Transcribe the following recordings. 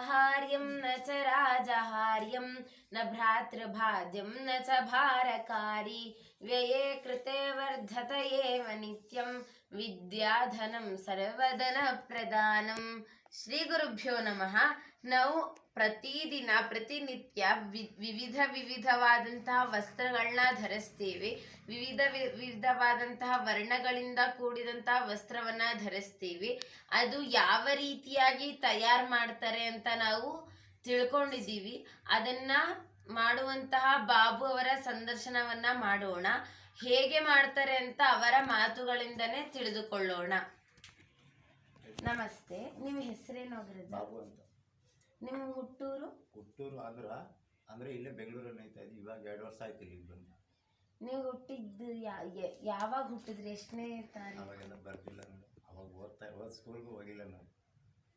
अहार्यं न च राजहार्यम न भ्रातृभाज्यम न च भारकारी। व्यये कृते वर्धत एव नित्यम विद्याधनम सर्वधन प्रदानम श्री गुरुभ्यो नमः। ನಾವು ಪ್ರತಿದಿನ, ಪ್ರತಿನಿತ್ಯ ವಿವಿಧ ವಿವಿಧವಾದಂತಹ ವಸ್ತ್ರಗಳನ್ನ ಧರಿಸ್ತೀವಿ. ವಿವಿಧ ವಿವಿಧವಾದಂತಹ ವರ್ಣಗಳಿಂದ ಕೂಡಿದಂತಹ ವಸ್ತ್ರವನ್ನ ಧರಿಸ್ತೀವಿ. ಅದು ಯಾವ ರೀತಿಯಾಗಿ ತಯಾರು ಮಾಡ್ತಾರೆ ಅಂತ ನಾವು ತಿಳ್ಕೊಂಡಿದ್ದೀವಿ. ಅದನ್ನ ಮಾಡುವಂತಹ ಬಾಬು ಅವರ ಸಂದರ್ಶನವನ್ನ ಮಾಡೋಣ. ಹೇಗೆ ಮಾಡ್ತಾರೆ ಅಂತ ಅವರ ಮಾತುಗಳಿಂದನೇ ತಿಳಿದುಕೊಳ್ಳೋಣ. ನಮಸ್ತೆ. ನಿಮ್ಮ ಹೆಸರೇನು ನಿಮ್ಮ ಹುಟ್ಟೂರು? ಹುಟ್ಟೂರು ಆಂಧ್ರ ಅಂದರೆ ಇಲ್ಲೇ ಬೆಂಗಳೂರಲ್ಲಿ ಐತೆ ಇದ್ವಿ. ಇವಾಗ ಎರಡು ವರ್ಷ ಆಯ್ತು ಇಲ್ಲಿಗೆ ಬಂದು. ನೀವು ಹುಟ್ಟಿದ್ದು ಯಾ- ಯ- ಯಾವಾಗ ಹುಟ್ಟಿದ್ರಿ? ಎಷ್ಟನೇ ತಾರೀಕು ಅವಾಗೆಲ್ಲ ಬರ್ತಿಲ್ಲ ನಾನು. ಅವಾಗ ಓದ್ತಾ ಓದ್ ಸ್ಕೂಲ್ಗೂ ಹೋಗಿಲ್ಲ ನಾನು.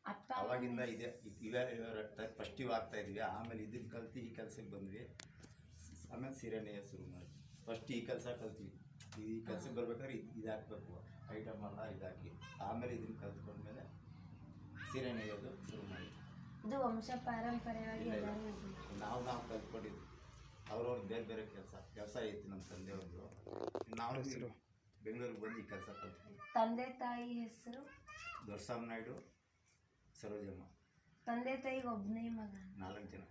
ಅಪ್ಪ ಅವಾಗಿಂದ ಇದೆ. ಇವೆ ಫಸ್ಟ್ ಇವು ಆಗ್ತಾ ಇದ್ವಿ. ಆಮೇಲೆ ಇದನ್ನ ಕಲ್ತು ಈ ಕೆಲಸಕ್ಕೆ ಬಂದ್ವಿ. ಆಮೇಲೆ ಸೀರೆ ನೇಯ ಶುರು ಮಾಡಿ ಫಸ್ಟ್ ಈ ಕೆಲಸ ಕಲ್ತೀವಿ. ಈ ಕೆಲಸಕ್ಕೆ ಬರ್ಬೇಕಾದ್ರೆ ಇದು ಇದಾಕ್ಬೇಕು ಹಾಕ್ಬೇಕು. ಐಟಮ್ ಎಲ್ಲ ಇದಾಕಿ. ಆಮೇಲೆ ಇದನ್ನ ಕಲ್ತ್ಕೊಂಡ್ಮೇಲೆ ಸೀರೆ ನೇಯೋದು ಶುರು ಮಾಡಿ ಇದು ವಂಶ ಪಾರಂಪರ್ಯವಾಗಿ. ಎಲ್ಲರೂ ನಾವು ನಾವು ಕಲ್ತ್ಕೊಂಡಿದ್ವಿ ಅವ್ರವ್ರ ಬೇರೆ ಬೇರೆ ಕೆಲಸ. ಕೆಲಸ ಐತಿ ನಮ್ಮ ತಂದೆಯವ್ರದ್ದು. ನಾವು ಬೆಂಗಳೂರಿಗೆ ಬಂದು ಈ ಕೆಲಸ ಕಲ್ತ್ವಿ ತಂದೆ ತಾಯಿ ಹೆಸರು? ದೊಡ್ಡಸ್ವಾಮಿ ನಾಯ್ಡು ಸರೋಜಮ್ಮ. ತಂದೆ ತಾಯಿಗೆ ಒಬ್ಬನೇ ಮಗ. ನಾಲ್ಕು ಜನ.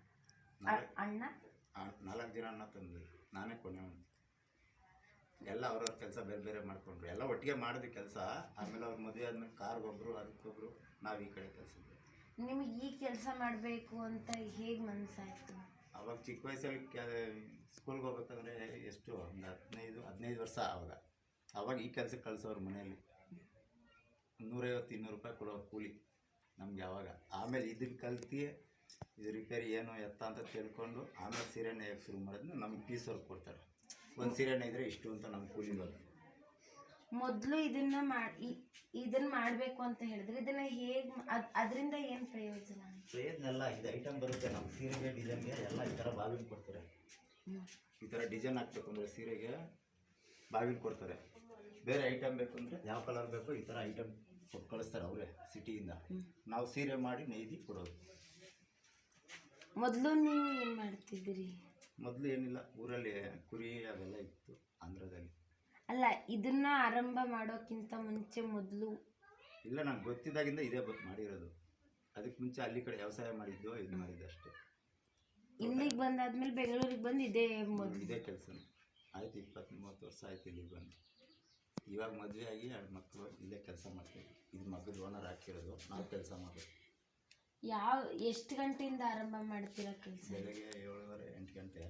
ಅ- ಅಣ್ಣ? ನಾಲ್ಕು ಜನ ಅಣ್ಣ ತಂದೆ. ನಾನೇ ಕೊನೆಯವನು ಎಲ್ಲ ಅವ್ರವ್ರ ಕೆಲಸ ಬೇರೆ ಬೇರೆ ಮಾಡ್ಕೊಂಡ್ರು. ಎಲ್ಲ ಒಟ್ಟಿಗೆ ಮಾಡಿದ್ವಿ ಕೆಲಸ. ಆಮೇಲೆ ಅವ್ರ ಮದುವೆ ಆದ್ಮೇಲೆ ಕಾರ್ಗೊಬ್ರು ಅದಕ್ಕೊಬ್ರು. ನಾವು ಈ ಕಡೆ ಕೆಲಸ ನಿಮಗೆ ಈ ಕೆಲಸ ಮಾಡಬೇಕು ಅಂತ ಹೇಗೆ ಮನಸ್ಸಾಯ್ತು ಅವಾಗ ಚಿಕ್ಕ ವಯಸ್ಸಲ್ಲಿ ಸ್ಕೂಲ್ಗೆ ಹೋಗ್ಬೇಕಂದ್ರೆ ಎಷ್ಟು, ಒಂದು ಹದಿನೈದು ಹದಿನೈದು ವರ್ಷ ಆವಾಗ ಅವಾಗ ಈ ಕೆಲಸಕ್ಕೆ ಕಳ್ಸೋರು ಮನೆಯಲ್ಲಿ. ನೂರೈವತ್ತು, ಇನ್ನೂರು ರೂಪಾಯಿ ಕೊಡೋ ಕೂಲಿ ನಮ್ಗೆ ಯಾವಾಗ ಆಮೇಲೆ ಇದನ್ನು ಕಲ್ತು ಇದು ರಿಪೇರಿ ಏನು ಎತ್ತ ಅಂತ ತಿಳ್ಕೊಂಡು ಆಮೇಲೆ ಸೀರೆ ನೇಯಕ್ಕೆ ಶುರು ಮಾಡಿದ್ರೆ ನಮ್ಗೆ ಪೀಸ್ ವರ್ಕ್ ಕೊಡ್ತಾರೆ. ಒಂದು ಸೀರೆ ನೇಯ್ದ್ರೆ ಇಷ್ಟು ಅಂತ ನಮ್ಗೆ ಕೂಲಿ ಬರುತ್ತೆ ಮೊದಲು ಇದನ್ನ ಮಾಡಿ ಇದನ್ನ ಮಾಡಬೇಕು ಅಂತ ಹೇಳಿದ್ರೆ ಇದನ್ನ ಹೇಗೆ ಅದರಿಂದ ಏನು ಪ್ರಯೋಜನ? ಪ್ರಯೋಜನ ಎಲ್ಲ ಇದು ಐಟಮ್ ಬರುತ್ತೆ ನಮ್ಮ ಸೀರೆಗೆ ಡಿಸೈನ್ಗೆ ಎಲ್ಲ ಈ ಥರ ಬಾಗಿಲು ಕೊಡ್ತಾರೆ. ಈ ಥರ ಡಿಸೈನ್ ಹಾಕ್ಬೇಕು ಅಂದರೆ ಸೀರೆಗೆ ಬಾಗಿಲು ಕೊಡ್ತಾರೆ. ಬೇರೆ ಐಟಮ್ ಬೇಕು ಅಂದರೆ ಯಾವ ಕಲರ್ ಬೇಕು ಈ ಥರ ಐಟಮ್ ಕೊಟ್ಟು ಕಳಿಸ್ತಾರೆ ಅವರೇ ಸಿಟಿಯಿಂದ. ನಾವು ಸೀರೆ ಮಾಡಿ ನೈದಿ ಕೊಡೋದು. ಮೊದಲು ನೀವು ಏನು ಮಾಡ್ತಿದ್ದೀರಿ? ಮೊದಲು ಏನಿಲ್ಲ ಊರಲ್ಲಿ ಕುರಿ ಅವೆಲ್ಲ ಇತ್ತು ಆಂಧ್ರದಲ್ಲಿ. ಅಲ್ಲ ಇದನ್ನ ಆರಂಭ ಮಾಡೋಕ್ಕಿಂತ ಮುಂಚೆ ಮೊದಲು ಇಲ್ಲ ನಂಗೆ ಗೊತ್ತಿದ್ದಾಗಿಂದ ಇದೇ ಬ ಮಾಡಿರೋದು. ಅದಕ್ಕೆ ಮುಂಚೆ ಅಲ್ಲಿ ಕಡೆ ವ್ಯವಸಾಯ ಮಾಡಿದ್ದು ಇದು ಮಾಡಿದ್ದು ಅಷ್ಟೇ. ಇಲ್ಲಿಗೆ ಬಂದಾದ್ಮೇಲೆ ಬೆಂಗಳೂರಿಗೆ ಬಂದು ಇದೇ ಮೊದಲು. ಇದೇ ಕೆಲಸ ಆಯ್ತು ಇಪ್ಪತ್ತು ಮೂವತ್ತು ವರ್ಷ ಆಯ್ತು ಇಲ್ಲಿಗೆ ಬಂದು. ಇವಾಗ ಮದುವೆ ಆಗಿ ಎರಡು ಮಕ್ಕಳು ಇಲ್ಲೇ ಕೆಲಸ ಮಾಡ್ತೀವಿ. ಇದು ಮಗದ ಓನರ್ ಹಾಕಿರೋದು ನಾವು ಕೆಲಸ ಮಾಡೋದು. ಯಾವ ಎಷ್ಟು ಗಂಟೆಯಿಂದ ಆರಂಭ ಮಾಡ್ತೀರಾ ಕೆಲಸ? ಬೆಳಗ್ಗೆ ಏಳುವರೆ ಎಂಟು ಗಂಟೆ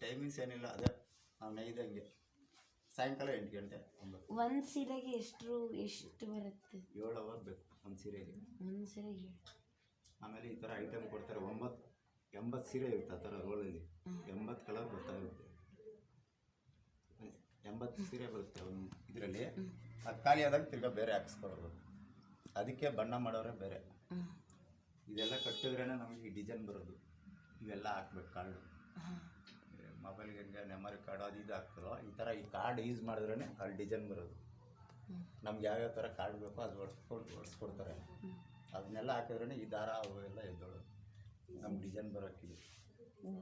ಟೈಮಿಂಗ್ಸ್ ಏನಿಲ್ಲ ಅದೇ ನಾವು ನೈದಂಗೆ. ಸಾಯಂಕಾಲ ಎಂಟು ಗಂಟೆ ಒಂಬತ್ತು. ಒಂದು ಸೀರೆಗೆ ಎಷ್ಟು ಎಷ್ಟು ಬರುತ್ತೆ? ಏಳು ಅವರ್ ಬೇಕು ಒಂದು ಸೀರೆಗೆ. ಒಂದು ಸೀರೆಗೆ? ಆಮೇಲೆ ಈ ಥರ ಐಟಮ್ ಕೊಡ್ತಾರೆ ಒಂಬತ್ತು ಎಂಬತ್ತು ಸೀರೆ ಇರುತ್ತೆ ಆ ಥರ ರೋಲಲ್ಲಿ ಎಂಬತ್ತು ಕಲರ್ ಬರ್ತಾ ಇರುತ್ತೆ. ಎಂಬತ್ತು ಸೀರೆ ಬರುತ್ತೆ ಒಂದು ಇದರಲ್ಲಿ. ಅದು ಖಾಲಿ ಆದಾಗ ತಿರ್ಗಾ ಬೇರೆ ಹಾಕ್ಸ್ಕೊಳ್ಬೇಕು ಅದಕ್ಕೆ ಬಣ್ಣ ಮಾಡೋರೆ ಬೇರೆ. ಇದೆಲ್ಲ ಕಟ್ಟಿದ್ರೇ ನಮಗೆ ಈ ಡಿಸೈನ್ ಬರೋದು. ಇವೆಲ್ಲ ಹಾಕ್ಬೇಕು ಕಾರ್ಡು ಮೊಬೈಲ್ಗೆ ಹೆಂಗೆ ಮೆಮೊರಿ ಕಾರ್ಡ್ ಅದು ಇದು ಹಾಕ್ತಾರೋ ಈ ಥರ ಈ ಕಾರ್ಡ್ ಯೂಸ್ ಮಾಡಿದ್ರೇ ಅಲ್ಲಿ ಡಿಸೈನ್ ಬರೋದು. ನಮ್ಗೆ ಯಾವ್ಯಾವ ಥರ ಕಾರ್ಡ್ ಬೇಕೋ ಅದು ಹೊಡ್ಸ್ಕೊಂಡು ಹೊಡ್ಸ್ಕೊಡ್ತಾರೆ. ಅದನ್ನೆಲ್ಲ ಹಾಕಿದ್ರೇ ಈ ದಾರ ಅವು ಎಲ್ಲ ಎದ್ದೋಳು ನಮ್ಮ ಡಿಸೈನ್ ಬರೋಕ್ಕಿದೆ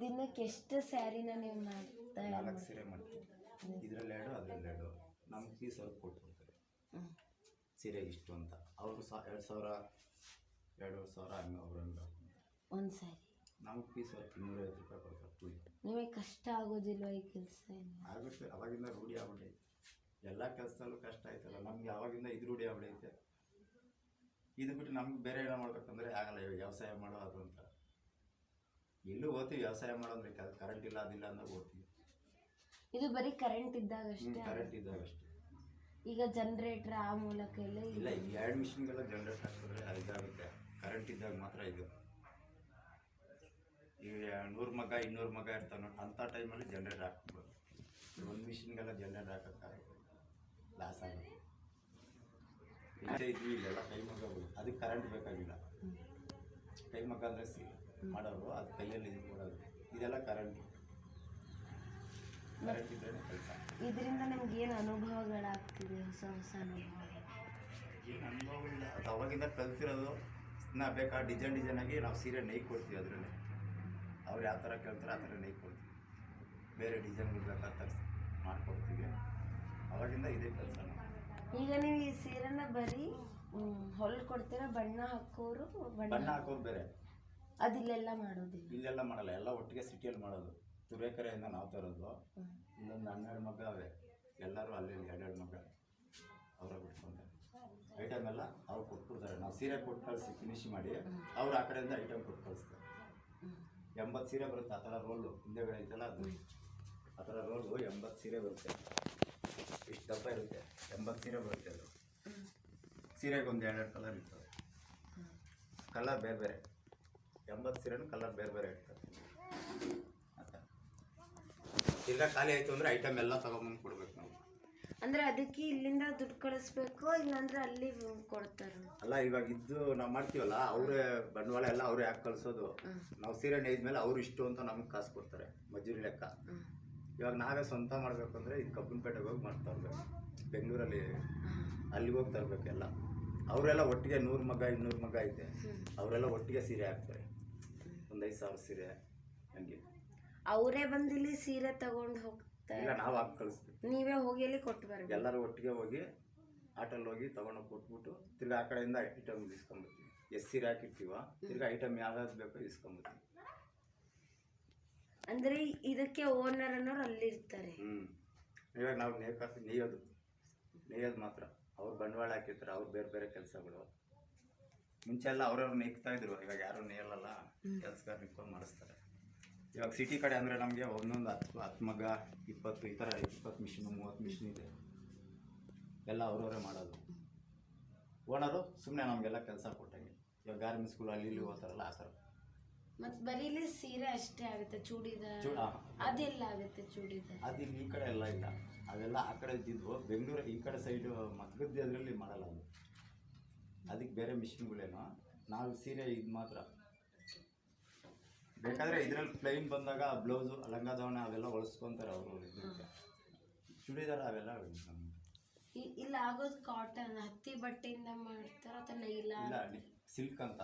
ದಿನಕ್ಕೆ ಎಷ್ಟು ಸ್ಯಾರಿನ ನೀವು ಮಾಡ್ತಾ ನಾಲ್ಕು ಸೀರೆ ಮಾಡ್ತೀವಿ. ಇದರಲ್ಲಿ ಎರಡು ಅದರಲ್ಲಿ ಎರಡು. ನಮ್ಮ ಪೀಸ್ ಅವ್ರಿಗೆ ಕೊಟ್ಬಿಡ್ತಾರೆ. ಸೀರೆ ಇಷ್ಟು ಅಂತ. ಅವರು ಸಾ ಎರಡು ಸಾವಿರ ಎರಡೂವರೆ ಸಾವಿರ ಹಂಗೆ ಅವ್ರು ಹಂಗೆ ಒಂದು ಸಾರಿ ನಮ್ಗೆ ಪೀಸ್ ಅವ್ರಿಗೆ ಇನ್ನೂರೈವತ್ತು ರೂಪಾಯಿ ಕೊಡ್ತಾರೆ. ಕೂಲಿ ನಿಮಗೆ ಕಷ್ಟ ಆಗೋದಿಲ್ವ ಈ ಕೆಲಸ ಆಗುತ್ತೆ ಅವಾಗಿಂದ ರೂಢಿ ಆಗ್ಬಿಟ್ಟೈತೆ. ಎಲ್ಲ ಕೆಲಸದಲ್ಲೂ ಕಷ್ಟ ಆಯ್ತಲ್ಲ ನಮ್ಗೆ ಅವಾಗಿಂದ ಇದು ರೂಢಿ ಆಗ್ಬಿಟ್ಟೈತೆ. ಇದು ಬಿಟ್ಟು ನಮ್ಗೆ ಬೇರೆ ಏನೋ ಮಾಡ್ಬೇಕಂದ್ರೆ ಆಗಲ್ಲ ವ್ಯವಸಾಯ ಮಾಡೋ ಅದು ಅಂತ. ಎಲ್ಲೂ ಓದ್ತೀವಿ ವ್ಯವಸಾಯ ಮಾಡೋ ಅಂದ್ರೆ ಕರೆಂಟ್ ಇಲ್ಲ ಅದಿಲ್ಲ ಅಂತ ಓದ್ತೀವಿ. ಇದು ಬರೀ ಕರೆಂಟ್ ಇದ್ದಾಗ ಅಷ್ಟೇ? ಕರೆಂಟ್ ಇದ್ದಾಗ ಅಷ್ಟೇ. ಈಗ ಜನರೇಟರ್ ಆ ಮೂಲಕ ಎಲ್ಲ ಇಲ್ಲ ಈ ಎರಡು ಮಿಷಿನ್ಗೆಲ್ಲ ಜನರೇಟರ್ ಹಾಕಿದ್ರೆ ಇದಾಗುತ್ತೆ. ಕರೆಂಟ್ ಇದ್ದಾಗ ಮಾತ್ರ ಇದು. ಈಗ ನೂರು ಮಗ ಇನ್ನೂರು ಮಗ ಇರ್ತಾನೆ ಅಂಥ ಟೈಮಲ್ಲಿ ಜನ್ರೇಟ್ ಹಾಕ್ಬೋದು ಒಂದು ಮಿಷಿನ್ಗೆಲ್ಲ ಜನ್ರೇಟ್ ಹಾಕೋಕ್ಕಾಗಲ್ಲ ಲಾಸ್ ಆಗುತ್ತೆ ಇಲ್ಲೇ ಇದ್ವಿ ಇಲ್ಲೆಲ್ಲ ಅದಕ್ಕೆ ಕರೆಂಟ್ ಬೇಕಾಗಿಲ್ಲ. ಕೈ ಮಗ ಅಂದರೆ ಸಿ ಮಾಡೋರು ಅದು ಕೈಯಲ್ಲಿ ಇದು ಇದೆಲ್ಲ ಕರೆಂಟ್ ಕರೆಂಟ್ ಇದ್ರೇ ಕೆಲಸ. ಇದರಿಂದ ನಮ್ಗೆ ಏನು ಅನುಭವಗಳಾಗ್ತಿದೆ ಹೊಸ ಹೊಸ ಅನುಭವ ಏನು ಅನುಭವ ಇಲ್ಲ ಅದು ಅವಾಗಿಂದ ಕಲ್ತಿರೋದು ನಾ ಬೇಕಾ ಡಿಸೈನ್ ಡಿಸೈನ್ ಆಗಿ ನಾವು ಸೀರೆ ನೈ ಕೊಡ್ತೀವಿ ಅದರಲ್ಲೇ. ಅವ್ರು ಯಾವ ಥರ ಕೇಳ್ತಾರೆ ಆ ಥರ ಲೈಕ್ ಕೊಡ್ತೀವಿ. ಬೇರೆ ಡಿಸೈನ್ಗಳು ಬೇಕಾದ ಮಾಡಿಕೊಡ್ತೀವಿ. ಅವಾಗಿಂದ ಇದೇ ಕೆಲಸ ಈಗ ನೀವು ಈ ಸೀರೆನ ಬರೀ ಹೊಲ್ ಕೊಡ್ತೀರಾ? ಬಣ್ಣ ಹಾಕೋರು ಬಣ್ಣ? ಹಾಕೋರು ಬೇರೆ. ಅದಿಲ್ಲೆಲ್ಲ ಮಾಡೋದು? ಇಲ್ಲೆಲ್ಲ ಮಾಡಲ್ಲ. ಎಲ್ಲ ಒಟ್ಟಿಗೆ ಸಿಟಿಯಲ್ಲಿ ಮಾಡೋದು. ತುರೇಕೆರೆಯಿಂದ ನಾವು ತರೋದು. ಇನ್ನೊಂದು ಇಲ್ಲೊಂದು ಹನ್ನೆರಡು ಮಗ ಅವೇ. ಎಲ್ಲರೂ ಅಲ್ಲಿ ಎರಡೆರಡು ಮಗ. ಅವರೇ ಬಿಟ್ಕೊಂತಾರೆ. ಐಟಮ್ ಎಲ್ಲ ಅವ್ರು ಕೊಟ್ಬಿಡ್ತಾರೆ. ನಾವು ಸೀರೆ ಕೊಟ್ಟು ಕಳಿಸಿ ಫಿನಿಶ್ ಮಾಡಿ ಅವ್ರು ಆ ಕಡೆಯಿಂದ ಐಟಮ್ ಕೊಟ್ಟು ಕಳಿಸ್ತಾರೆ. ಎಂಬತ್ತು ಸೀರೆ ಬರುತ್ತೆ ಆ ಥರ ರೋಲು. ಹಿಂದೆಗಡೆ ಐತಲ್ಲ ಅದು? ಆ ಥರ ರೋಲು ಎಂಬತ್ತು ಸೀರೆ ಬರುತ್ತೆ. ಇಷ್ಟು ದಪ್ಪ ಇರುತ್ತೆ. ಎಂಬತ್ತು ಸೀರೆ ಬರುತ್ತೆ ಅದು. ಸೀರೆಗೆ ಒಂದು ಎರಡೆರಡು ಕಲರ್ ಇರ್ತವೆ. ಕಲರ್ ಬೇರೆ ಬೇರೆ. ಎಂಬತ್ತು ಸೀರೆನೂ ಕಲರ್ ಬೇರೆ ಬೇರೆ ಇರ್ತದೆ. ಆ ಥರ. ಇಲ್ಲ ಖಾಲಿ ಆಯಿತು ಅಂದರೆ ಐಟಮ್ ಎಲ್ಲ ತಗೊಂಬಂದು ಕೊಡ್ಬೇಕು ನಾವು. ಅಂದ್ರೆ ಅದಕ್ಕೆ ಇಲ್ಲಿಂದ ದುಡ್ಡು ಕಳಿಸ್ಬೇಕು ಇಲ್ಲಾಂದ್ರೆ ಅಲ್ಲಿ ಕೊಡ್ತಾರ. ಅಲ್ಲ ಇವಾಗ ಇದ್ದು ನಾವು ಮಾಡ್ತೀವಲ್ಲ ಅವರೇ ಬಂಡವಾಳ ಎಲ್ಲ ಅವರೇ ಯಾಕೆ ಕಳಿಸೋದು. ನಾವು ಸೀರೆ ಮೇಲೆ ಅವ್ರು ಇಷ್ಟು ಅಂತ ನಮಗೆ ಕಾಸು ಕೊಡ್ತಾರೆ ಮಜೂರಿ ಲೆಕ್ಕ. ಇವಾಗ ನಾವೇ ಸ್ವಂತ ಮಾಡಬೇಕು ಅಂದ್ರೆ ಇದು ಕಬ್ಬನಪೇಟೆಗೆ ಹೋಗಿ ಮಾಡ್ತಾ ಇರ್ಬೇಕು ಬೆಂಗಳೂರಲ್ಲಿ ಅಲ್ಲಿಗೆ ಹೋಗಿ ತರಬೇಕು ಎಲ್ಲ. ಅವರೆಲ್ಲ ಒಟ್ಟಿಗೆ ನೂರು ಮಗ ಇನ್ನೂರು ಮಗ ಐತೆ. ಅವರೆಲ್ಲ ಒಟ್ಟಿಗೆ ಸೀರೆ ಹಾಕ್ತಾರೆ. ಒಂದು ಐದು ಸಾವಿರ ಸೀರೆ ಹಂಗೆ. ಅವರೇ ಬಂದಿಲ್ಲಿ ಇಲ್ಲಿ ಸೀರೆ ತಗೊಂಡು ಹೋಗ್ತಾರೆ ಇಲ್ಲ ನಾವು ಹಾಕಿ ನೀವೇ ಹೋಗಿ ಅಲ್ಲಿ ಕೊಟ್ಟು ಬರ್ಬೇಕು. ಎಲ್ಲರೂ ಒಟ್ಟಿಗೆ ಹೋಗಿ ಆಟೋಲ್ಲಿ ಹೋಗಿ ತಗೊಂಡು ಕೊಟ್ಬಿಟ್ಟು ತಿರ್ಗಿ ಆ ಕಡೆಯಿಂದ ಐಟಮ್ ಇಸ್ಕೊಂಬರ್ತೀವಿ ಎಸ್ ಸೀರೆ ಹಾಕಿರ್ತೀವ ತಿರ್ಗಿ ಐಟಮ್ ಯಾವ್ದಾದ್ರು ಬೇಕೋ ಇಸ್ಕೊಂಬರ್ತೀವಿ ಅಂದ್ರೆ ಇದಕ್ಕೆ ಓನರ್ ಅನ್ನೋರು ಅಲ್ಲಿ ಇರ್ತಾರೆ ಹ್ಞೂ ಇವಾಗ ನಾವು ನೇಕ ನೇಯೋದು. ನೇಯೋದು ಮಾತ್ರ. ಅವ್ರು ಬಂಡವಾಳ ಹಾಕಿರ್ತಾರೆ ಅವ್ರು ಬೇರೆ ಬೇರೆ ಕೆಲಸಗಳು. ಮುಂಚೆ ಎಲ್ಲ ಅವ್ರವ್ರು ನೇಯ್ತಾ ಇದ್ರು. ಇವಾಗ ಯಾರು ನೇಯಲ್ಲ ಕೆಲಸಗಾರ ನಿಂತ್ಕೊಂಡು ಮಾಡಿಸ್ತಾರೆ. ಇವಾಗ ಸಿಟಿ ಕಡೆ ಅಂದರೆ ನಮಗೆ ಒಂದೊಂದು ಹತ್ತು ಹತ್ತು ಮಗ ಇಪ್ಪತ್ತು ಈ ಥರ ಇಪ್ಪತ್ತು ಮಿಷಿನು ಮೂವತ್ತು ಮಿಷಿನ್ ಇದೆ. ಎಲ್ಲ ಅವರವರೇ ಮಾಡೋದು. ಓನರು ಸುಮ್ಮನೆ ನಮಗೆಲ್ಲ ಕೆಲಸ ಕೊಟ್ಟಂಗೆ. ಇವಾಗ ಗಾರ್ಮೆಂಟ್ಸ್ಗಳು ಅಲ್ಲಿ ಇಲ್ಲಿ ಹೋಗ್ತಾರಲ್ಲ ಆ ಥರ ಮತ್ತು ಬರೀ ಇಲ್ಲಿ ಸೀರೆ ಅಷ್ಟೇ ಆಗುತ್ತೆ ಚೂಡಿದಾರ್ ಚೂಡ ಆ, ಅದೆಲ್ಲ ಆಗುತ್ತೆ ಚೂಡಿದಾರ್ ಅದು ಇಲ್ಲಿ ಈ ಕಡೆ ಎಲ್ಲ ಇಲ್ಲ. ಅದೆಲ್ಲ ಆ ಕಡೆ ಇದ್ದಿದ್ವು ಬೆಂಗಳೂರು ಈ ಕಡೆ ಸೈಡು ಮತ್ಗದ್ದೆ ಅದರಲ್ಲಿ ಮಾಡಲ್ಲ ಅದು. ಅದಕ್ಕೆ ಬೇರೆ ಮಿಷಿನ್ಗಳೇನು ನಾವು ಸೀರೆ ಇದು ಮಾತ್ರ. ಬೇಕಾದರೆ ಇದರಲ್ಲಿ ಪ್ಲೈನ್ ಬಂದಾಗ ಬ್ಲೌಸು ಲಂಗ ಅವೆಲ್ಲ ಹೊಲಿಸ್ಕೊಂತಾರೆ ಅವರು ಇದಕ್ಕೆ ಚೂಡಿದಾರ ಅವೆಲ್ಲ ಇ- ಇಲ್ಲಿ ಆಗೋದು ಕಾಟನ್ ಹತ್ತಿ ಬಟ್ಟೆಯಿಂದ ಮಾಡ್ತಾರ ಅಥವಾ ಇಲ್ಲ? ಸಿಲ್ಕ್ ಅಂತ.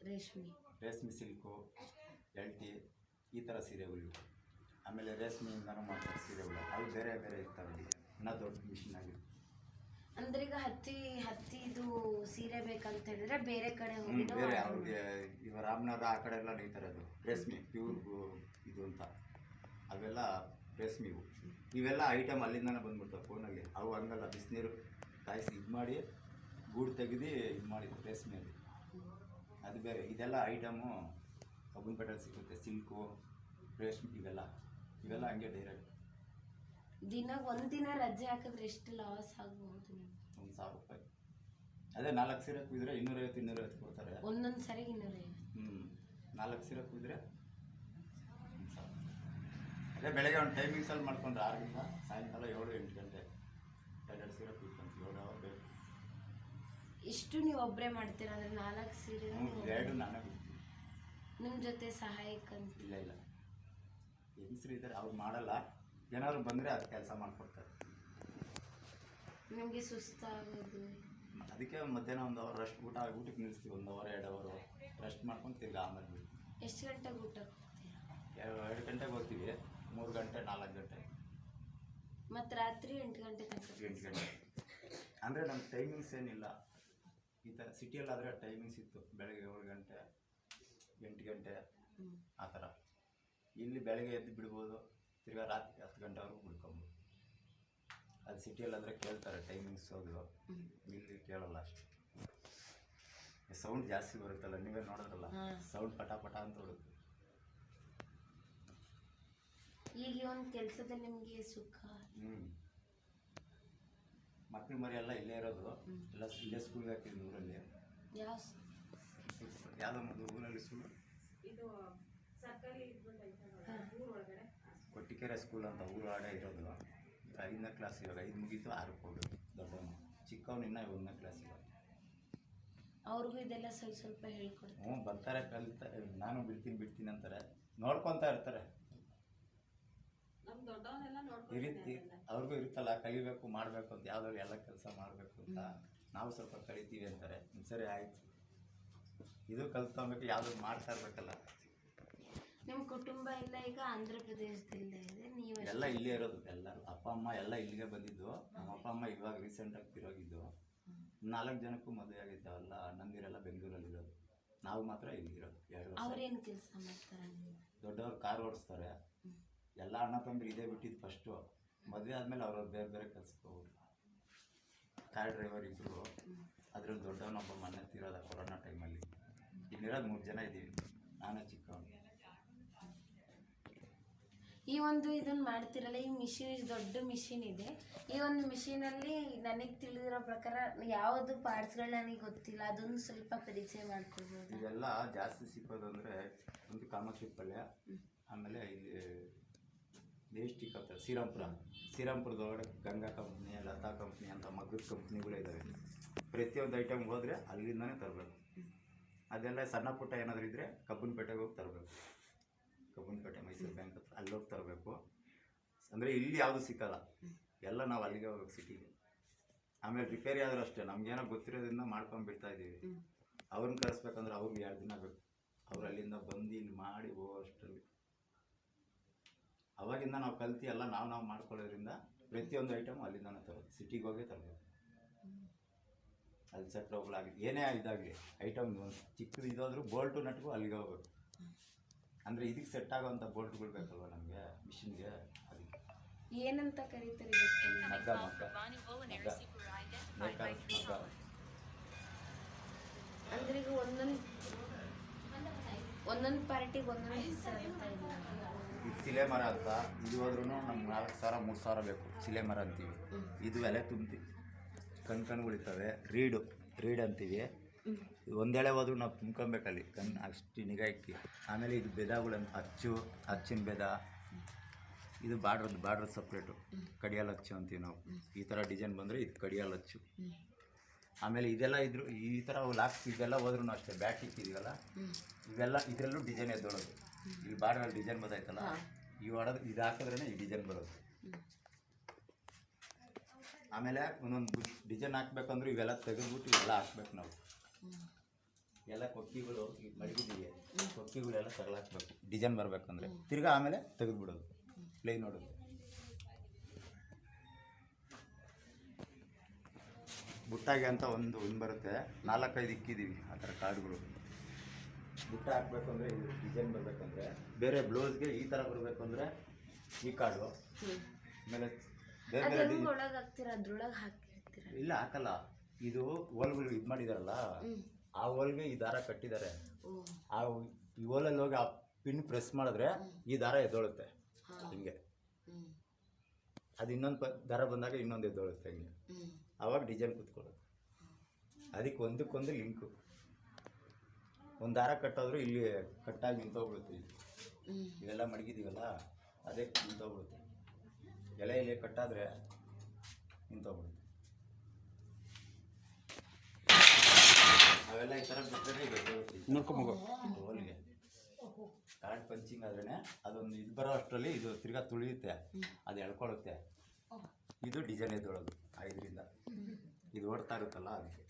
ರೇಷ್ಮೆ. ರೇಷ್ಮೆ ಸಿಲ್ಕು ಎಲ್ಟಿ ಈ ಥರ ಸೀರೆಗಳು ಆಮೇಲೆ ರೇಷ್ಮೆಯಿಂದನೂ ಮಾಡ್ತಾರೆ ಸೀರೆಗಳು. ಅವು ಬೇರೆ ಬೇರೆ ಇರ್ತವೆ ಇನ್ನೂ ದೊಡ್ಡ ಮಿಷಿನ್ ಈಗ ಹತ್ತಿ ಹತ್ತಿದು ಸೀರೆ ಬೇಕಂತ ಹೇಳಿದ್ರೆ ಬೇರೆ ಕಡೆ ಹ್ಮ್, ಹೋಗಿ ಬೇರೆ ಅವ್ರಿಗೆ ಇವಾಗ ರಾಮನಗರ ಆ ಕಡೆ ಎಲ್ಲ ನಡೀತಾರೆ ಅದು. ರೇಷ್ಮೆ ಪ್ಯೂರ್ ಇದು ಅಂತ. ಅವೆಲ್ಲ ರೇಷ್ಮೆ ಇವು. ಇವೆಲ್ಲ ಐಟಮ್ ಅಲ್ಲಿಂದನೇ ಬಂದ್ಬಿಡ್ತಾವೆ ಫೋನಲ್ಲಿ ಅವು ಹಂಗಲ್ಲ ಬಿಸಿನೀರು ಕಾಯಿಸಿ ಇದು ಮಾಡಿ ಗೂಡು ತೆಗೆದು ಇದು ಮಾಡಿದ್ದು ರೇಷ್ಮೆಯಲ್ಲಿ ಅದು ಬೇರೆ. ಇದೆಲ್ಲ ಐಟಮು ಕಬ್ಬನ್ಪೇಟೆಯಲ್ಲಿ ಸಿಗುತ್ತೆ. ಸಿಲ್ಕು ರೇಷ್ಮೆ ಇವೆಲ್ಲ. ಇವೆಲ್ಲ ಹಂಗೆ ಡೈರೆಕ್ಟ್ ದಿನ ಒಂದಿನ ರಜೆ ಹಾಕಿದ್ರೆ ಎಷ್ಟು ಲಾಸ್ ಆಗಬಹುದು ನಿಮ್ಗೆ? ಸಾವಿರ ರೂಪಾಯಿ ಅದೇ ನಾಲ್ಕು ಸೀರೆ ಕುಯ್ದ್ರೆ ಇನ್ನೂರೈವತ್ತು ಇನ್ನೂರೈವತ್ತು ಕೊಡ್ತಾರೆ. ಒಂದೊಂದು ಸರಿ ಇನ್ನೂರೈವತ್ತು. ಹ್ಞೂ ನಾಲ್ಕು ಸೀರೆ ಕುಯ್ದ್ರೆ. ಅದೇ ಬೆಳಗ್ಗೆ ಒಂದು ಟೈಮಿಂಗ್ಸಲ್ಲಿ ಮಾಡ್ಕೊಂಡ್ರೆ ಆರರಿಂದ ಸಾಯಂಕಾಲ ಏಳು ಎಂಟು ಗಂಟೆ ಎರಡೆರಡು ಸೀರೆ ಕುಯ್ಕೊಂತೀವಿ ಏಳು ಅವರ್ ಬೇಕು. ಇಷ್ಟು ನೀವು ಒಬ್ಬರೇ ಮಾಡ್ತೀರಾ? ಅಂದರೆ ನಾಲ್ಕು ಸೀರೆ ಎರಡು ನಾನೇ ಬಿಡ್ತೀನಿ. ನಿಮ್ಮ ಜೊತೆ ಸಹಾಯಕ್ಕಂತ ಇಲ್ಲ ಇಲ್ಲ. ಹೆಂಗಸ್ರು ಇದ್ದಾರೆ ಅವ್ರು ಮಾಡಲ್ಲ. ಏನಾದ್ರು ಬಂದರೆ ಅದು ಕೆಲಸ ಮಾಡಿಕೊಡ್ತಾರೆ. ನಿಮಗೆ ಸುಸ್ತಾಗೋದು. ಅದಕ್ಕೆ ಮಧ್ಯಾಹ್ನ ಒಂದು ಅವರ್ ರೆಸ್ಟ್ ಊಟ ಊಟಕ್ಕೆ ನಿಲ್ಲಿಸ್ತೀವಿ ಒಂದು ಅವರ್ ಎರಡು ಅವರು ರೆಸ್ಟ್ ಮಾಡ್ಕೊಂಡು ತಿರ್ಗಿ ಆಮೇಲೆ ಬಿಡ್ತೀವಿ ಎಷ್ಟು ಗಂಟೆಗೆ ಊಟ ಎರಡು ಗಂಟೆಗೆ ಹೋಗ್ತೀವಿ ಮೂರು ಗಂಟೆ ನಾಲ್ಕು ಗಂಟೆ. ಮತ್ತು ರಾತ್ರಿ ಎಂಟು ಗಂಟೆ ತನಕ ಎಂಟು ಗಂಟೆ. ಅಂದರೆ ನಮ್ಮ ಟೈಮಿಂಗ್ಸ್ ಏನಿಲ್ಲ. ಈ ಥರ ಸಿಟಿಯಲ್ಲಾದರೆ ಟೈಮಿಂಗ್ಸ್ ಇತ್ತು. ಬೆಳಗ್ಗೆ ಏಳು ಗಂಟೆ ಎಂಟು ಗಂಟೆ. ಆ ಥರ ಇಲ್ಲಿ ಬೆಳಗ್ಗೆ ಎದ್ದು ಬಿಡ್ಬೋದು ತಿರ್ಗಾ ರಾತ್ರಿ ಹತ್ತು ಗಂಟೆವರೆಗೂ ಬಿಡ್ಕೊಬೋದು ಅದು ಅಂದರೆ ಕೇಳ್ತಾರೆ ಟೈಮಿಂಗ್ಸ್ ಅದು. ಇಲ್ಲಿ ಕೇಳಲ್ಲ ಅಷ್ಟು. ಸೌಂಡ್ ಜಾಸ್ತಿ ಬರುತ್ತಲ್ಲ ನೀವೇ ನೋಡಿದ್ರಲ್ಲ? ಸೌಂಡ್ ಪಟ ಪಟ ಅಂತ ಬರುತ್ತೆ. ಈಗ ಈ ಒಂದು ಕೆಲಸದಲ್ಲಿ ನಿಮಗೆ ಸುಖ? ಹ್ಞೂ ಮಕ್ಕಳು ಮರಿ ಎಲ್ಲ ಇಲ್ಲೇ ಇರೋದು. ಎಲ್ಲ ಇಲ್ಲೇ ಸ್ಕೂಲ್ಗೆ ಹಾಕಿದ್ವಿ ಊರಲ್ಲಿ. ಯಾವ ಯಾವುದೋ ಒಂದು ಊರಲ್ಲಿ ಸ್ಕೂಲ್ ಕೊಟ್ಟಿಕೆರೆ ಸ್ಕೂಲ್ ಅಂತ ಊರೊಳಗಡೆ ಇರೋದು. ಐದನೇ ಕ್ಲಾಸ್ ಇವಾಗ ಐದು ಮುಗೀತು ಆರು ಕೊಡು. ದೊಡ್ಡವನು. ಚಿಕ್ಕವನಿನ್ನ ಒಂದನೇ ಕ್ಲಾಸ್ ಇವಾಗ. ಅವ್ರಿಗೂ ಇದೆಲ್ಲ ಸ್ವಲ್ಪ ಸ್ವಲ್ಪ ಹೇಳ್ಕೊಡ್ತಾರೆ ಹ್ಞೂ ಬರ್ತಾರೆ ಕಲಿತ ನಾನು ಬಿಡ್ತೀನಿ ಬಿಡ್ತೀನಿ ಅಂತಾರೆ. ನೋಡ್ಕೊತಾ ಇರ್ತಾರೆ. ಇರುತ್ತೆ ಅವ್ರಿಗೂ ಇರುತ್ತಲ್ಲ ಕಲಿಬೇಕು ಮಾಡಬೇಕು ಅಂತ ಯಾವ್ದಾದ್ರು ಎಲ್ಲ ಕೆಲಸ ಮಾಡಬೇಕು ಅಂತ. ನಾವು ಸ್ವಲ್ಪ ಕಲಿತೀವಿ ಅಂತಾರೆ. ಸರಿ ಆಯ್ತು. ಇದು ಕಲ್ತ್ಕೊಬೇಕು ಯಾವ್ದು ಮಾಡ್ತಾ ಇರ್ಬೇಕಲ್ಲ. ನಿಮ್ಮ ಕುಟುಂಬ ಎಲ್ಲ ಈಗ ಆಂಧ್ರ ಪ್ರದೇಶದಲ್ಲೇ ಇದೆ. ನೀವು ಎಲ್ಲ ಇಲ್ಲೇ ಇರೋದು ಎಲ್ಲ. ಅಪ್ಪ ಅಮ್ಮ ಎಲ್ಲ ಇಲ್ಲಿಗೆ ಬಂದಿದ್ದು. ನಮ್ಮ ಅಪ್ಪ ಅಮ್ಮ ಇವಾಗ ರೀಸೆಂಟಾಗಿ ತಿರೋಗಿದ್ದು. ನಾಲ್ಕು ಜನಕ್ಕೂ ಮದುವೆ ಆಗಿತ್ತು ಅಣ್ಣಂದಿರೆಲ್ಲ ಬೆಂಗಳೂರಲ್ಲಿ ಇರೋದು. ನಾವು ಮಾತ್ರ ಇಲ್ಲಿರೋದು ಎರಡು ವರ್ಷ. ಅವ್ರೇನು ಕೆಲಸ ಮಾಡ್ತಾರೆ ನೀವು? ದೊಡ್ಡವ್ರು ಕಾರ್ ಓಡಿಸ್ತಾರೆ. ಎಲ್ಲ ಅಣ್ಣ ತಮ್ಮ ಇದೇ ಬಿಟ್ಟಿದ್ದು ಫಸ್ಟು ಮದುವೆ ಆದಮೇಲೆ ಅವ್ರವ್ರು ಬೇರೆ ಬೇರೆ ಕೆಲಸಕ್ಕೆ ಹೋಗ್ರು ಕಾರ್ ಡ್ರೈವರ್ ಇಬ್ಬರು ಅದ್ರಲ್ಲಿ ದೊಡ್ಡವನೊಬ್ಬ ಮನೆ ತಿರೋದ ಕೊರೋನಾ ಟೈಮಲ್ಲಿ ಇಲ್ಲಿರೋದು ಮೂರು ಜನ ಇದ್ದೀವಿ ನಾನೇ ಚಿಕ್ಕವನು. ಈ ಒಂದು ಇದನ್ನ ಮಾಡ್ತಿರಲ್ಲ ಈ ಮಿಷಿನ್ ದೊಡ್ಡ ಮಿಷಿನ್ ಇದೆ. ಈ ಒಂದು ಮಿಷಿನಲ್ಲಿ ನನಗೆ ತಿಳಿದಿರೋ ಪ್ರಕಾರ ಯಾವುದು ಪಾರ್ಟ್ಸ್ಗಳು ನನಗೆ ಗೊತ್ತಿಲ್ಲ ಅದೊಂದು ಸ್ವಲ್ಪ ಪರಿಚಯ ಮಾಡ್ಕೊಳ್ಬೋದು? ಇದೆಲ್ಲ ಜಾಸ್ತಿ ಸಿಕ್ಕೋದಂದರೆ ಒಂದು ಕಾಮಾಕ್ಷಿ ಪಲ್ಯ ಆಮೇಲೆ ಇಲ್ಲಿ ದೇಷ್ಟಿಕ್ ಅಂತ ಶ್ರೀರಾಮ್ಪುರ. ಶ್ರೀರಾಮ್ಪುರದೊಳಗಡೆ ಗಂಗಾ ಕಂಪ್ನಿ ಲತಾ ಕಂಪ್ನಿ ಅಂತ ಮಗ್ಗದ ಕಂಪ್ನಿಗಳೇ ಇದ್ದಾವೆ ಪ್ರತಿಯೊಂದು ಐಟಮ್ ಹೋದರೆ ಅಲ್ಲಿಂದನೇ ತರಬೇಕು. ಅದೆಲ್ಲ ಸಣ್ಣ ಪುಟ್ಟ ಏನಾದರೂ ಇದ್ದರೆ ಕಬ್ಬನಪೇಟೆಗೆ ಹೋಗಿ ತರಬೇಕು. ಕಬ್ಬನಪೇಟೆ ಮೈಸೂರು ಬ್ಯಾಂಕ್ ಹತ್ರ ಅಲ್ಲಿ ಹೋಗಿ ತರಬೇಕು. ಅಂದರೆ ಇಲ್ಲಿ ಯಾವುದು ಸಿಕ್ಕಲ್ಲ. ಎಲ್ಲ ನಾವು ಅಲ್ಲಿಗೆ ಹೋಗ್ಬೇಕು ಸಿಟಿಗೆ ಆಮೇಲೆ ರಿಪೇರಿ ಆದರೂ ಅಷ್ಟೇ. ನಮ್ಗೇನೋ ಗೊತ್ತಿರೋದ್ರಿಂದ ಮಾಡ್ಕೊಂಡು ಬಿಡ್ತಾ ಇದ್ದೀವಿ. ಅವ್ರನ್ನ ಕರೆಸ್ಬೇಕಂದ್ರೆ ಅವ್ರಿಗೆ ಎರಡು ದಿನ ಬೇಕು. ಅವ್ರು ಅಲ್ಲಿಂದ ಬಂದು ಇಲ್ಲಿ ಮಾಡಿ ಹೋಗೋಷ್ಟರಲ್ಲಿ. ಅವಾಗಿಂದ ನಾವು ಕಲ್ತಿ ಎಲ್ಲ ನಾವು ನಾವು ಮಾಡ್ಕೊಳ್ಳೋದ್ರಿಂದ ಪ್ರತಿಯೊಂದು ಐಟಮ್ ಅಲ್ಲಿಂದ ತರೋದು. ಸಿಟಿಗೆ ಹೋಗಿ ತರಬೇಕು. ಅಲ್ಲಿ ಚಕ್ರಗಳಾಗಲಿ ಏನೇ ಇದಾಗಲಿ ಐಟಮ್ ಚಿಕ್ಕದು ಇದಾದರೂ ಬೋಲ್ಟು ನಟ್ಗೂ ಅಲ್ಲಿಗೆ ಹೋಗ್ಬೇಕು. ಅಂದರೆ ಇದಕ್ಕೆ ಸೆಟ್ ಆಗೋವಂಥ ಬೋಲ್ಟ್ಗಳು ಬೇಕಲ್ವ ನಮಗೆ? ಮಿಷಿನ್ಗೆ ಅದಕ್ಕೆ. ಏನಂತ ಕರೀತಾರೆ ಇದಕ್ಕೆ ಮಗ್ಗ ಮಗ್ಗ. ಮಗ್ಗ. ಮಗ್ಗ. ಅಂದ್ರೆ ಈಗ ಒಂದೊಂದು ಒಂದೊಂದು ಪಾರ್ಟಿಗೆ ಒಂದೊಂದು ಹೆಸರು ಅಂತ ಇದೆ. ಸಿಲೆ ಮರ ಅಂತ. ಇದು ಹೋದ್ರೂ ನಮ್ಗೆ ನಾಲ್ಕು ಸಾವಿರ ಮೂರು ಸಾವಿರ ಬೇಕು. ಸಿಲೆ ಮರ ಅಂತೀವಿ. ಇದು ಎಲೆ ತುಂಬ್ತೀವಿ. ಕಣ್ ಕಣ್ಗಳಿರ್ತವೆ ರೀಡು. ರೀಡ್ ಅಂತೀವಿ. ಒಂದೆಳೆ ಹೋದ್ರೂ ನಾವು ತುಂಬ್ಕೊಬೇಕಲ್ಲಿ. ಕಣ್ ಅಷ್ಟು ನಿಗಾ ಇಕ್ಕಿ. ಆಮೇಲೆ ಇದು ಬೆದಗಳಂತ ಅಚ್ಚು ಅಚ್ಚಿನ ಬೆದ. ಇದು ಬಾರ್ಡ್ರದ್ದು ಬಾರ್ಡ್ರ್ ಸಪ್ರೇಟು. ಕಡಿಯಾಲ ಅಚ್ಚು ಅಂತೀವಿ ನಾವು. ಈ ಥರ ಡಿಸೈನ್ ಬಂದರೆ ಇದು ಕಡಿಯಾಲ್ ಅಚ್ಚು ಆಮೇಲೆ ಇದೆಲ್ಲ ಇದ್ರು ಈ ಥರ ಲಾಕ್ಸ್ ಇದೆಲ್ಲ ಹೋದ್ರೂ ಅಷ್ಟೇ ಬ್ಯಾಟ್ ಇಕ್ಕಿದೀವಲ್ಲ? ಇವೆಲ್ಲ ಇದರಲ್ಲೂ ಡಿಸೈನ್ ಎದ್ದೊಳೋದು. ಇಲ್ಲಿ ಬಾರ್ಡ್ರಲ್ಲಿ ಡಿಸೈನ್ ಬಂದಾಯ್ತಲ್ಲ? ಈ ಹೊಡೆದು ಇದು ಹಾಕಿದ್ರೇ ಈ ಡಿಸೈನ್ ಬರೋದು. ಆಮೇಲೆ ಒಂದೊಂದು ಡಿಸೈನ್ ಹಾಕ್ಬೇಕಂದ್ರೆ ಇವೆಲ್ಲ ತೆಗೆದ್ಬಿಟ್ಟು ಇವೆಲ್ಲ ಹಾಕ್ಬೇಕು ನಾವು. ಎಲ್ಲ ಕೊಕ್ಕಿಗಳು ಮಡಗಿದೀವಿ ಕೊಕ್ಕಿಗಳೆಲ್ಲ ತಗಲಾಕ್ಬೇಕು ಡಿಸೈನ್ ಬರಬೇಕಂದ್ರೆ ತಿರ್ಗಾ ಆಮೇಲೆ ತೆಗೆದ್ಬಿಡೋದು. ಪ್ಲೇನ್ ನೋಡೋದು. ಬುಟ್ಟಾಗೆ ಅಂತ ಒಂದು ಒಂದು ಬರುತ್ತೆ. ನಾಲ್ಕೈದು ಇಕ್ಕಿದ್ದೀವಿ ಆ ಥರ ಕಾರ್ಡ್ಗಳು. ಬುಟ್ಟ ಹಾಕ್ಬೇಕು ಅಂದರೆ ಇದು ಡಿಸೈನ್ ಬರಬೇಕಂದ್ರೆ ಬೇರೆ ಬ್ಲೌಸ್ಗೆ ಈ ಥರ ಬರಬೇಕು ಅಂದರೆ ಈ ಕಾರ್ಡು. ಆಮೇಲೆ ಬೇರೆ ಬೇರೆ ಇಲ್ಲ ಹಾಕಲ್ಲ. ಇದು ಓಲ್ಗಳು ಇದು ಮಾಡಿದಾರಲ್ಲ ಆ ಓಲ್ಗೆ ಈ ದಾರ ಕಟ್ಟಿದ್ದಾರೆ ಆ ಈ ಓಲಲ್ಲಿ ಹೋಗಿ ಆ ಪಿನ್ ಪ್ರೆಸ್ ಮಾಡಿದ್ರೆ ಈ ದಾರ ಎದ್ದೋಳುತ್ತೆ ಹಿಂಗೆ. ಅದು ಇನ್ನೊಂದು ಪ ದಾರ ಬಂದಾಗ ಇನ್ನೊಂದು ಎದ್ದೋಳುತ್ತೆ ಹಿಂಗೆ. ಆವಾಗ ಡಿಸೈನ್ ಕುತ್ಕೊಳ್ಳೋದು ಅದಕ್ಕೆ ಒಂದಕ್ಕೊಂದು ಲಿಂಕು. ಒಂದು ದಾರ ಕಟ್ಟೋದ್ರು ಇಲ್ಲಿ ಕಟ್ಟಾಗಿ ನಿಂತೋಗ್ಬಿಡುತ್ತೆ ಇವೆಲ್ಲ ಮಡಗಿದೀವಲ್ಲ ಅದೇ ನಿಂತೋಗ್ಬಿಡುತ್ತೆ. ಎಲೆ ಎಲೆ ಕಟ್ಟಾದರೆ ನಿಂತೋಗ್ಬಿಡುತ್ತೆ. ಅವೆಲ್ಲ ಈ ಥರ ಬಿಟ್ಟರೆ ನೋಡ್ಕೊಂಬೋಗು. ಹೋಲ್ಗೆ ಕಾರ್ಡ್ ಪಂಚಿಂಗ್ ಆದ್ರೇ ಅದೊಂದು ಇದು ಬರೋ ಅಷ್ಟರಲ್ಲಿ ಇದು ತಿರ್ಗಾ ತುಳಿಯುತ್ತೆ. ಅದು ಎಳ್ಕೊಳ್ಳುತ್ತೆ ಇದು ಡಿಸೈನ್ ಎದ್ದೊಳೋದು ಐದರಿಂದ. ಇದು ಓಡ್ತಾ ಇರುತ್ತಲ್ಲ ಅದಕ್ಕೆ.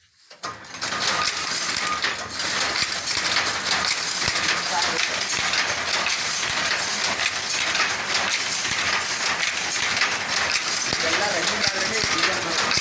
ಎಲ್ಲ ರನ್ನಿಂಗ್ ಆದ್ರೇ ಡಿಸೈನ್ ಬರೋದು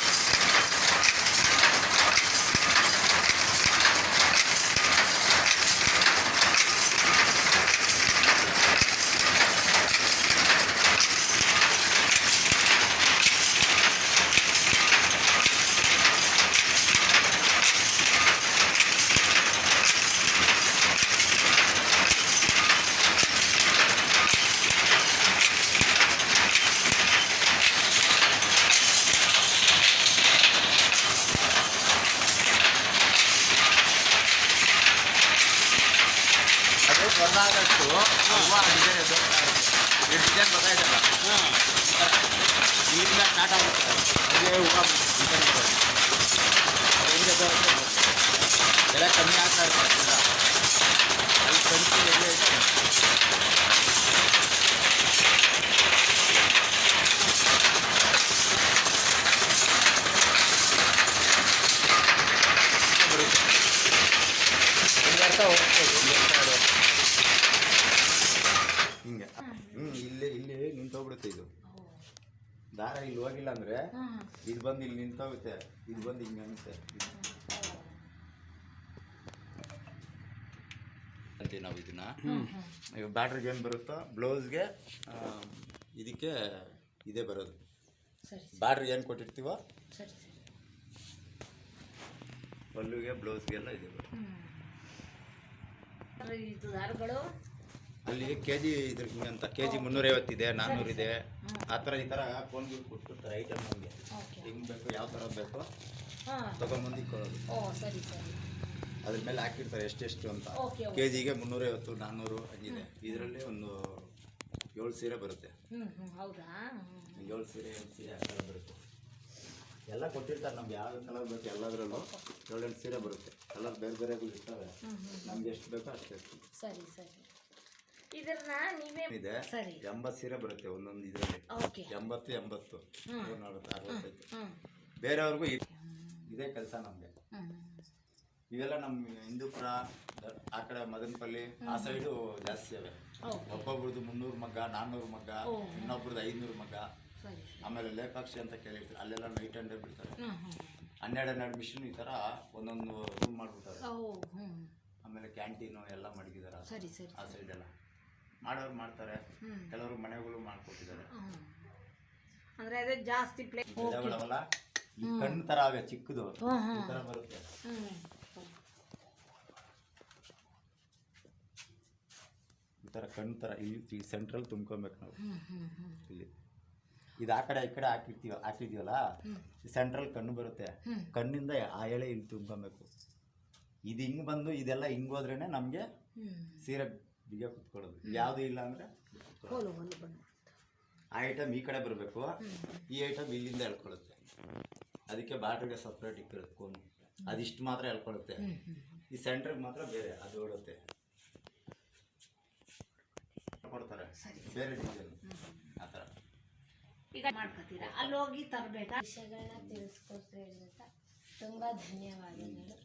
ಅದು ಬಂದಾಗಷ್ಟು ಹೂವು ಡಿಸೈನ್ ಎದ್ದೋಗ್ತಾ ಇರುತ್ತೆ ಈ ಡಿಸೈನ್ ಗೊತ್ತಾಯ್ತಲ್ಲ ಇಲ್ಲಿಂದ ಸ್ಟಾರ್ಟ್ ಆಗುತ್ತೆ ಅದೇ ಹೂವು ಡಿಸೈನ್ ಬರೋದು ಅದು ಹೆಂಗೆ ಎದ್ದೋಗುತ್ತೆ ನೋಡಿ. ಬೆಲೆ ಕಮ್ಮಿ ಆಗ್ತಾ ಇರುತ್ತೆ ತಿರ್ಗಾ. ಅಲ್ಲಿ ಕಂಚು ಎದೆ ಐತೆ ಬರುತ್ತೆ ಇಲ್ಲಿ ಹೋಗಿಲ್ಲ ಅಂದ್ರೆ ಹ್ಮ್ ಇದು ಬಂದು ಇಲ್ಲಿ ನಿಂತೋಗುತ್ತೆ. ಇದು ಬಂದು ಹಿಂಗೆ ಅನ್ನುತ್ತೆ. ಅಂತೀವಿ ನಾವು ಇದನ್ನ. ಈಗ ಬ್ಯಾಟ್ರಿಗೆ ಏನು ಬರುತ್ತೋ ಬ್ಲೌಸ್ಗೆ ಇದಕ್ಕೆ ಇದೇ ಬರೋದು. ಸರಿ ಬ್ಯಾಟ್ರಿಗೆ ಏನು ಕೊಟ್ಟಿರ್ತೀವೋ ಸರಿ ಸರಿ. ಪಲ್ಲುಗೆ ಬ್ಲೌಸ್ಗೆಲ್ಲ ಇದೆ ಬರೋದು. ಇದು ದಾರಗಳು ಅಲ್ಲಿ ಕೆ ಜಿ ಇದ್ರ ಅಂತ ಕೆ ಜಿ ಮುನ್ನೂರೈವತ್ತಿದೆ ನಾನ್ನೂರಿದೆ ಆ ಥರ ಈ ಥರ ಫೋನ್ಗಳು ಕೊಟ್ಬಿಡ್ತಾರೆ ಐಟಮ್ ನಮಗೆ. ಹಿಂಗೆ ಬೇಕು ಯಾವ ಥರ ಬೇಕು ತಗೊಂಡ್ಬಂದು ತೊಗೊಂಬಂದು ಕೊಡೋದು ಓ ಸರಿ ಅದ್ರ ಮೇಲೆ ಹಾಕಿರ್ತಾರೆ ಎಷ್ಟೆಷ್ಟು ಅಂತ. ಕೆ ಜಿಗೆ ಮುನ್ನೂರೈವತ್ತು ನಾನ್ನೂರು ಹಂಗಿದೆ ಇದರಲ್ಲಿ ಒಂದು ಏಳು ಸೀರೆ ಬರುತ್ತೆ. ಏಳು ಸೀರೆ ಏಳು ಸೀರೆ ಆ ಥರ ಬರುತ್ತೆ. ಎಲ್ಲ ಕೊಟ್ಟಿರ್ತಾರೆ ನಮ್ಗೆ ಯಾವ ಕಲರ್ ಬೇಕು ಎಲ್ಲದರಲ್ಲೂ ಏಳೆಂಟು ಸೀರೆ ಬರುತ್ತೆ. ಕಲರ್ ಬೇರೆ ಬೇರೆಗಳು ಇರ್ತವೆ. ನಮ್ಗೆ ಎಷ್ಟು ಬೇಕೋ ಅಷ್ಟು. ಸರಿ ಸರಿ. ಇದನ್ನ ನೀವೇ ಇದೆ. ಸರಿ. ಎಂಬತ್ತು ಸೀರೆ ಬರುತ್ತೆ ಒಂದೊಂದು ಇದರಲ್ಲಿ. ಎಂಬತ್ತು ಎಂಬತ್ತು. ಹ್ಮ್. ನೂರ ನಲ್ವತ್ತು ಅರವತ್ತೈದು. ಬೇರೆಯವ್ರಿಗೂ ಇ- ಇದೇ ಕೆಲಸ ನಮಗೆ. ಇವೆಲ್ಲ ನಮ್ಮ ಹಿಂದೂಪುರ ದ- ಆ ಕಡೆ ಮದನಪಲ್ಲಿ ಆ ಸೈಡು ಜಾಸ್ತಿ ಅವೆ ಓಕೆ. ಒಬ್ಬೊಬ್ರದ್ದು ಮುನ್ನೂರು ಮಗ್ಗ ನಾನ್ನೂರು ಮಗ್ಗ ಓ. ಇನ್ನೊಬ್ರದ್ದು ಐನೂರು ಮಗ್ಗ. ಸರಿ ಆಮೇಲೆ ಲೇಪಾಕ್ಷಿ ಅಂತ ಕೇಳಿರ್ತಾರೆ ಅಲ್ಲೆಲ್ಲ ನೈಟ್ ಅಂಡ್ ಬಿಡ್ತಾರೆ. ಹನ್ನೆರಡು ಹನ್ನೆರಡು ಮಿಷಿನ್ ಈ ಥರ ಒಂದೊಂದು ರೂಮ್ ಮಾಡ್ಬಿಟ್ಟಾರೆ ಓ ಆಮೇಲೆ ಕ್ಯಾಂಟೀನು ಎಲ್ಲ ಮಾಡಿದ್ದಾರೆ ಸರಿ ಸರಿ ಆ ಸೈಡೆಲ್ಲ ಮಾಡೋರು ಮಾಡ್ತಾರೆ. ಕೆಲವರು ಮನೆಗಳು ಮಾಡ್ಕೊಟ್ಟಿದ್ದಾರೆ. ಅಂದ್ರೆ ಅದೇ ಜಾಸ್ತಿ ಪ್ಲೇ ಗಿಡಗಳವಲ್ಲ ಈ ಕಣ್ಣು ಥರ ಆಗ ಚಿಕ್ಕದು. ಈ ಥರ ಬರುತ್ತೆ. ಹ್ಞೂ ಈ ಥರ ಕಣ್ಣು ಥರ ಇಲ್ಲಿ ಸೆಂಟ್ರಲ್ ತುಂಬ್ಕೊಬೇಕು ನಾವು. ಇಲ್ಲಿ. ಇದು ಆ ಕಡೆ ಈ ಕಡೆ ಹಾಕಿರ್ತೀವ ಹಾಕಿರ್ತೀವಲ್ಲ ಸೆಂಟ್ರಲ್ ಕಣ್ಣು ಬರುತ್ತೆ. ಕಣ್ಣಿಂದ ಆ ಎಳೆ ಇಲ್ಲಿ ತುಂಬ್ಕೊಬೇಕು. ಇದು ಹಿಂಗೆ ಬಂದು ಇದೆಲ್ಲ ಹಿಂಗೆ ಹೋದ್ರೇ ನಮಗೆ ಸೀರೆ ಬಿಗ ಕುತ್ಕೊಳ್ಳೋದು. ಯಾವುದು ಇಲ್ಲ ಅಂದರೆ ಹೋಲು ಹೋಲು ಬಂದು ಆ ಐಟಮ್ ಈ ಕಡೆ ಬರಬೇಕು. ಈ ಐಟಮ್ ಇಲ್ಲಿಂದ ಎಳ್ಕೊಳ್ಳುತ್ತೆ. ಅದಕ್ಕೆ ಬಾಟ್ರಿಗೆ ಸಪ್ರೇಟ್ ಇಕ್ಕಿರುತ್ತೆ ಕೋನು ಅದಿಷ್ಟು ಮಾತ್ರ ಎಳ್ಕೊಳ್ಳುತ್ತೆ. ಈ ಸೆಂಟ್ರಿಗೆ ಮಾತ್ರ ಬೇರೆ ಅದು ಓಡುತ್ತೆ. ಕೊಡ್ತಾರೆ. ಬೇರೆ ಡಿಸೈನ್ ಆ ಥರ. ಈಗ ಮಾಡ್ಕೋತೀರಾ? ಅಲ್ಲಿ ಹೋಗಿ ತರಬೇಕಾ? ವಿಷಯಗಳನ್ನ ತಿಳಿಸ್ಕೊಟ್ರೆ ತುಂಬ ಧನ್ಯವಾದಗಳು.